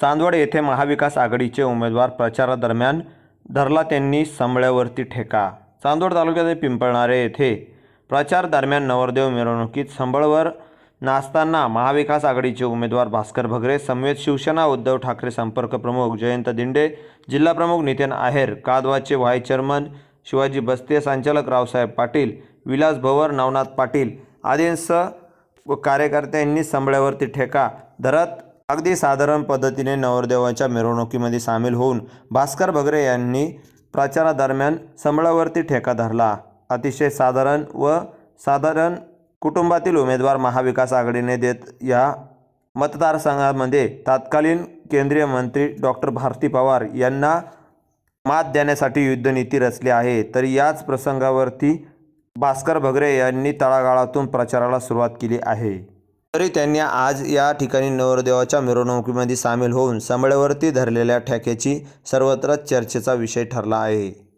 चांदवड येथे महाविकास आघाडीचे उमेदवार प्रचारादरम्यान धरला त्यांनी संबळ्यावरती ठेका. चांदवड तालुक्यातील पिंपळणारे येथे प्रचार दरम्यान नवरदेव मिरवणुकीत संबळवर नाचताना महाविकास आघाडीचे उमेदवार भास्कर भगरे समवेत शिवसेना उद्धव ठाकरे संपर्क प्रमुख जयंत दिंडे जिल्हाप्रमुख नितीन आहेर कादवाचे व्हाईस चेअरमन शिवाजी बस्ते संचालक रावसाहेब पाटील विलास भवर नवनाथ पाटील आदींसह व कार्यकर्त्यांनी संबळ्यावरती ठेका. धरत अगदी साधारण पद्धतीने नवरदेवाच्या मिरवणुकीमध्ये सामील होऊन भास्कर भगरे यांनी प्रचारादरम्यान संबळावरती ठेका धरला. अतिशय साधारण व साधारण कुटुंबातील उमेदवार महाविकास आघाडीने देत या मतदारसंघामध्ये तत्कालीन केंद्रीय मंत्री डॉक्टर भारती पवार यांना मात देण्यासाठी युद्धनीती रचली आहे. तर याच प्रसंगावरती भास्कर भगरे यांनी तळागाळातून प्रचाराला सुरुवात केली आहे. तरी त्यांनी आज या ठिकाणी नवरदेवाच्या मिरवणुकीमध्ये सामील होऊन संबळेवरती धरलेल्या ठ्याकेची सर्वत्र चर्चेचा विषय ठरला आहे.